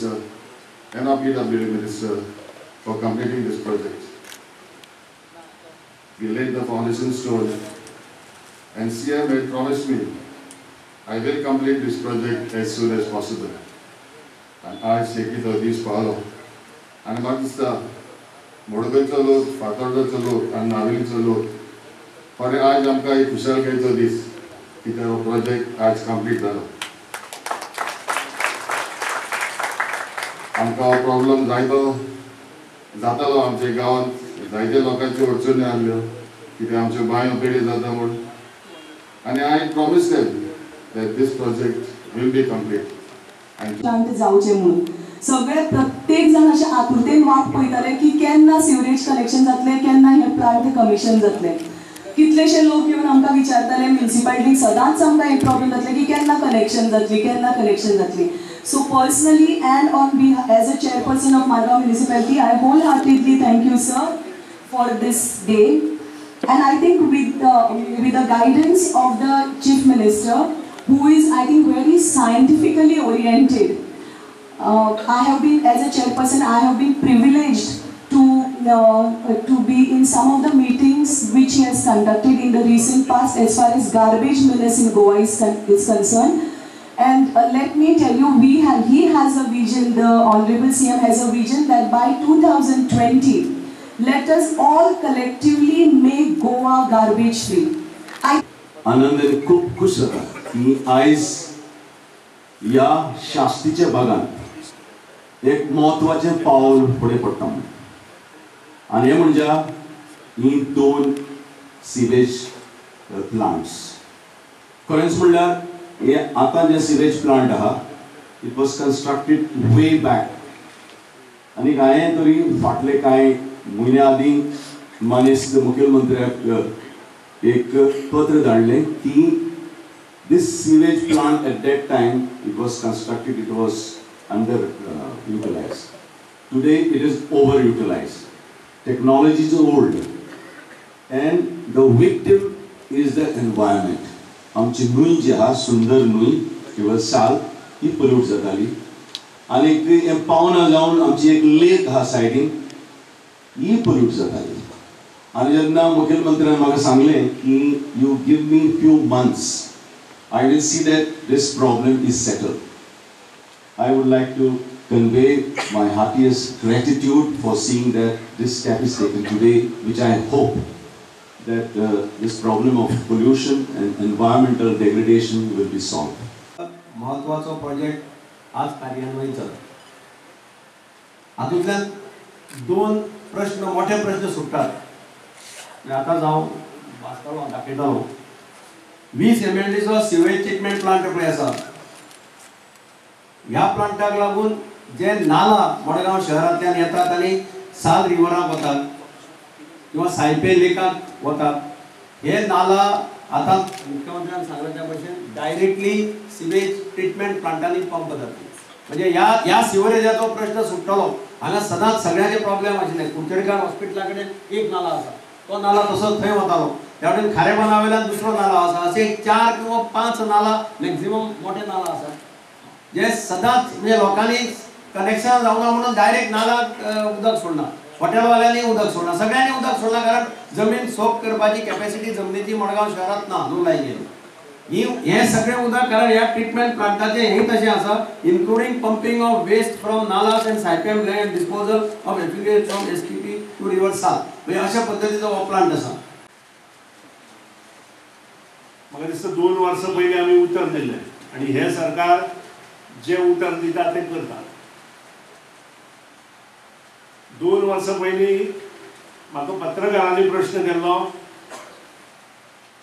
Minister and our PWD Minister for completing this project. We laid the foundation stone and CM had promised me I will complete this project as soon as possible. And आज शेकी तो दीस पावलो आनी म्हाका दिसता मोडगोयचो लोक फातोर्डेचो लोक आनी नावेलीचो लोक खरें आज आमकां एक खुशालकायेचो दीस कित्याक हो प्रोजेक्ट आज कंप्लीट जालो आमकां हो प्रॉब्लम जायतो जातालो आमच्या गांवांत जायते लोकांच्यो अडचणी आसल्यो कित्याक आमच्यो बांयो पेडी जाता म्हूण आनी हांवें प्रॉमीस केलें this project will be be शांत जावचे म्हणून. सगळे प्रत्येक जण अशे आतुरतेन वाट पळयताले की केन्ना सिवरेज कनेक्शन जातले केन्ना हे प्लांट कमिशन जातले. कितलेशे लोक येवन आमकां विचारताले म्युन्सिपालिटीक सदांच आमकां एक प्रॉब्लेम जातले की केन्ना कनेक्शन जातली केन्ना कनेक्शन जातली. So personally and on as a chairperson of Madhava Municipality, I wholeheartedly thank you, sir, for this day. And I think with the, with the guidance of the Chief Minister, who is, I think, very scientifically oriented, uh, I have been, as a chairperson, I have been privileged to, uh, to be in some of the meetings which he has conducted in the recent past as far as garbage menace in Goa is, con is concerned. And uh, let me tell you, we have, he has a vision, the Honorable CM has a vision that by 2020, let us all collectively make Goa garbage free. I आनंदाने खूप खुश जाता की आयज ह्या शास्तीच्या भागात एक महत्वाचें पावल फुडें पडटा म्हणून आनी हें म्हणजे ही दोन सिवेज प्लांट्स खरेंच म्हणल्यार ये आता जो सिरेज प्लांट हा it was constructed way back आनी कहीं तरी फाटले कई महीन आदी मानस मुख्यमंत्री एक पत्र धड़े कि this sewage plant at that time it was constructed it was under utilize today it is over utilize technology is old and the victim is the environment आमची नुई जी हा सुंदर नुई किंवा साल ही पल्यूट जाताली आणि पावना जाऊन आमची एक लेक हा सायडीन ही पल्यूट जाताली आणि जेव्हा मुख्यमंत्र्यांनी म्हाका सांगले की you give me few months I will see that this problem is settle I would like to convey my happiest gratitude for seeing that this step is settle today which I hope that uh, this problem of pollution and environmental degradation will be solved. महत्त्वाचा project आज कार्यान्वयीत जाता हातूंतल्यान दोन प्रश्न मोठे प्रश्न सुटतात. आतां जावं वाचतालो दाखयतालो वीस एम एल डीचो सिवेज ट्रिटमेंट प्लांट पळय आसा ह्या प्लांटाक लागून जे नाला मडगांव शहरांतल्यान येतात आनी साल रिवराक वतात किंवा सायपे लेकाक वतात हे नाला आता मुख्यमंत्र्यान सांगले त्या भशेन डायरेक्टली सिवेज ट्रिटमेंट प्लांटांनी पंप जाते म्हणजे ह्या ह्या सिवरेजाचो प्रश्न सुट्टलो हांगा सदांच सगळ्यांचे प्रॉब्लेम आशिल्ले कुडचडेकार हॉस्पिटला कडेन एक नाला आसा तो नाला तसो थंय वतालो. त्या वटेन खारेपणा वयल्यान दुसरो नाला आसा असे चार किंवा पांच नाला मॅक्झिमम मोठे नाला आसा जे सदांच म्हणजे लोकांनी कनेक्शन जावना म्हणून डायरेक्ट नाला उदक सोडना हॉटेलवाल्यांनी उदक सोडना सगळ्यांनी उदक सोडना कारण जमीन सोप करपाची कॅपॅसिटी जमनीची मडगांव शहरात ना न्हू लायन ही हे सगळे उदक कारण ह्या ट्रिटमेंट प्लांटाचे हे तशें आसा including pumping of waste from nalas and सायपेम land disposal of effluent from P to river Sal म्हणजे अशा पद्दतीचो हो प्लांट आसा म्हाका दिसता दोन वर्सां पयलीं आमी उतर दिल्लें आनी हे सरकार जे उतर दिता तें करतात. दोन वर्सां पयलीं म्हाका पत्रकारांनी प्रश्न केल्लो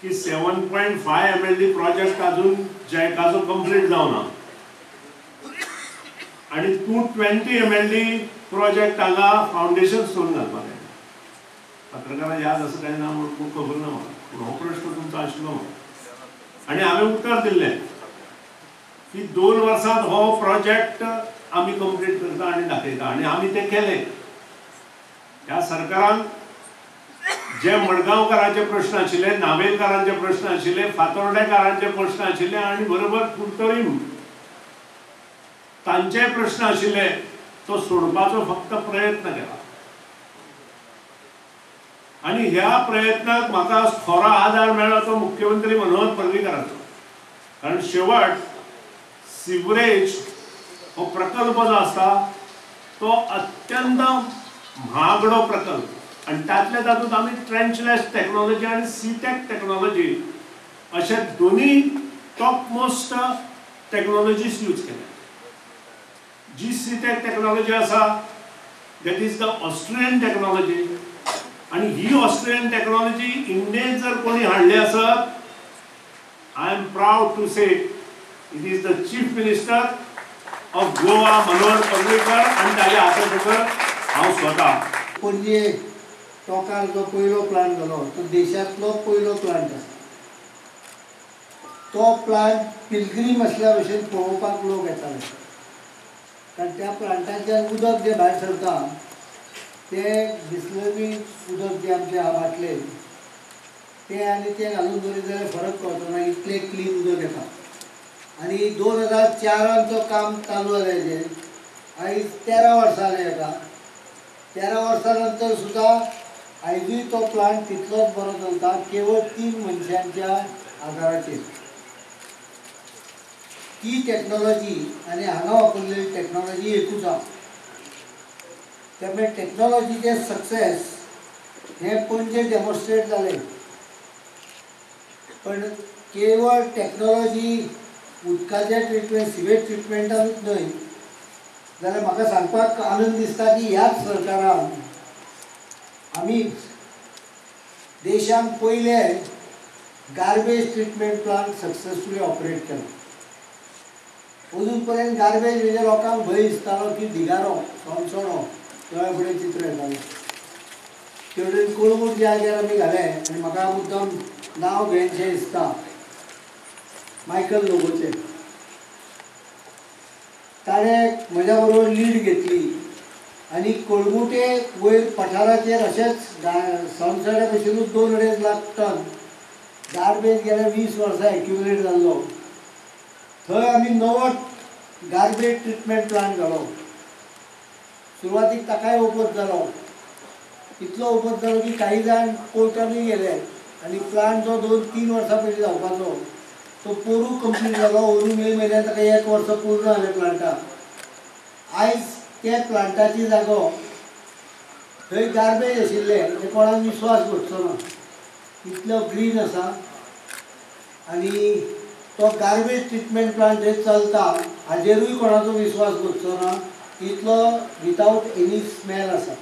की seven point five M L D project अजून जायकाचो कंप्लीट जावना आनी तूं twenty M L D project हांगा फावंडेशन स्टोन घालपाक जाय पत्रकारां याद आसा काय ना म्हणून खूब खबर ना म्हाका पूण हो प्रश्न तुमचो आशिल्लो म्हाका आनी हांवें उत्तर दिल्लें की दोन वर्सांत हो प्रोजेक्ट आमी कंप्लीट करता आनी दाखयता आनी आमी तें केलें ह्या सरकारान जे मडगांवकारांचे प्रश्न आशिल्ले नावेलकारांचे प्रश्न आशिल्ले फातोर्डेकारांचे प्रश्न आशिल्ले आनी बरोबर कुडतरी तांचे प्रश्न आशिल्ले तो सोडपाचो फक्त प्रयत्न केला. आणि ह्या प्रयत्नात म्हाका खरो आधार मेळ्ळो तो मुख्यमंत्री मनोहर पर्रीकाराचो. कारण शेवट सिवरेज हो प्रकल्प जो आसा तो अत्यंत महागडो प्रकल्प. आणि त्यातल्या तातूंत आमी ट्रेंचलेस टेक्नॉलॉजी आणि सीटेक टेक्नॉलॉजी अशे दोन्ही टॉप मोस्ट टेक्नॉलॉजीज यूज केल्या. जी सीटेक टेक्नॉलॉजी आसा that is the Australian technology आणि ही ऑस्ट्रेलियन टेक्नॉलॉजी इंडियेत जर कोणी हाडली आसत I'm proud to say it is the chief minister of Goa Manohar Parrikar आणि ताच्या हातासकल हांव स्वता पणजे टोकार जो पयलो प्लांट जालो तो देशांतलो पयलो प्लांट आसा तो प्लांट पिलग्रीम आसल्या भशेन पळोवपाक लोक येताले कारण त्या प्लांटाच्यान उदक जें भायर सरता तें बिस्लरी उदक जें आमचें आहा बाटलेन तें आनी तें घालून दवरीत जाल्यार फरक कळचो ना इतलें क्लीन उदक येता आनी दोन हजार चारान तो काम चालू जालें जें आयज तेरा वर्सां जालीं येता तेरा वर्सां नंतर सुद्धा आयजूय तो प्लांट तितलोच बरो चलता केवळ तीन मनशांच्या आदाराचेर ती टॅक्नॉलॉजी आनी हांगा वापरलेली टॅक्नॉलॉजी एकूच आहा. त्यामुळे टॅक्नॉलॉजीचें सक्सेस हें पणजे डेमॉन्स्ट्रेट जालें पण केवळ टेक्नॉलॉजी उदकाचे ट्रिटमेंट सिवेज ट्रिटमेंटानूच न्हय जाल्यार म्हाका सांगपाक आनंद दिसता की ह्याच सरकारान आमी देशांत पयले garbage treatment plant successfully operate केलो. अजून पर्यंत गार्बेज म्हणजे लोकांक भंय दिसतालो की ढिगारो सोमसोणो दोळ्या फुडें चित्र येतालें. तेवटेन कोळगूट ज्या जाग्यार आमी घाले आनी म्हाका मुद्दम नांव घेवचें दिसता. मायकल लोगोचें. ताणें म्हज्या बरोबर लीड घेतली आनी कोळगुटे वयर पठाराचेर अशेंच संवसारा भशेनूच दोन अडेज लाख टन गार्बेज गेल्या वीस वर्सां एक्युमुलेट जाल्लो थंय आमी नवो गार्बेज ट्रिटमेंट प्लांट घालो सुरवातीक ताकाय ओपत जालो इतलो ओपत जालो की काही जाण कोर्टानूय गेले. आनी प्लांट जो दोन तीन वर्सां पयलीं जावपाचो तो पोरू कंप्लीट जालो ओरू मे मेरेन ताका एक वर्स पूर्ण जालें प्लांटाक आयज ते प्लांटाची जागो थंय गार्बेज आशिल्ले ते कोणाक विश्वास बसचो ना. इतलो ग्रीन आसा आनी तो गार्बेज ट्रिटमेंट प्लांट जे चलता हाजेरूय कोणाचो विश्वास बसचो ना इतलो विथावट एनी स्मेल आसा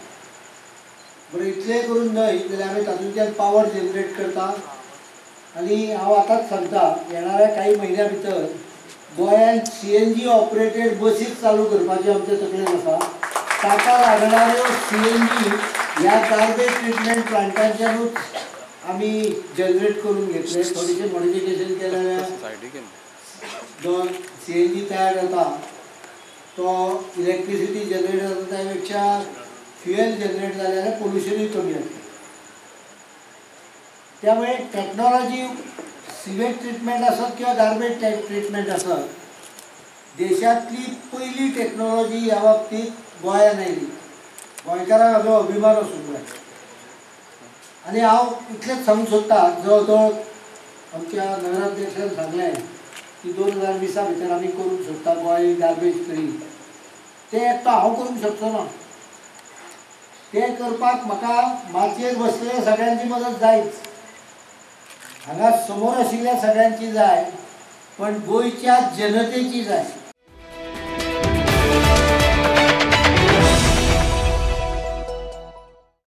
बरें इतलें करून न्हय जाल्यार आमी तातूंतल्यान पावर जनरेट करता आनी हांव आतांच सांगता येणाऱ्या काही म्हयन्या भितर गोंयांत C N G operated buses चालू करपाचे आमचे तकलेन आसा ताका लागणाऱ्यो सी एन जी ह्या गार्बेज ट्रिटमेंट प्लांटांच्यानूच आमी जनरेट करून घेतले. थोडेशें मॉडिफिकेशन केलें जाल्यार जो सी एन जी तयार जाता तो इलेक्ट्रिसिटी जनरेट जाता त्या पेक्षा फ्युएल जनरेट जालें जाल्यार पोल्युशनूय कमी जाता त्यामुळे टेक्नॉलॉजी सिवेज ट्रिटमेंट आसत किंवा गार्बेज ट्रिटमेंट आसत देशांतली पयली टेक्नॉलॉजी ह्या बाबतींत गोंयान आयली गोंयकारांक हाजो अभिमान आसूंक जाय आनी हांव इतलेंच सांगूंक सोदतां जवळ जवळ आमच्या नगराध्यक्षान सांगलें की दोन हजार वीसा भितर आमी करूंक सोदता गोंय गार्बेज फ्री तें एकटो हांव करूंक शकचो ना. तें करपाक म्हाका मातयेर बसलेल्या सगळ्यांची मदत जायच. हांगा समोर आशिल्ल्या सगळ्यांची जाय पण गोंयच्या जनतेची जाय.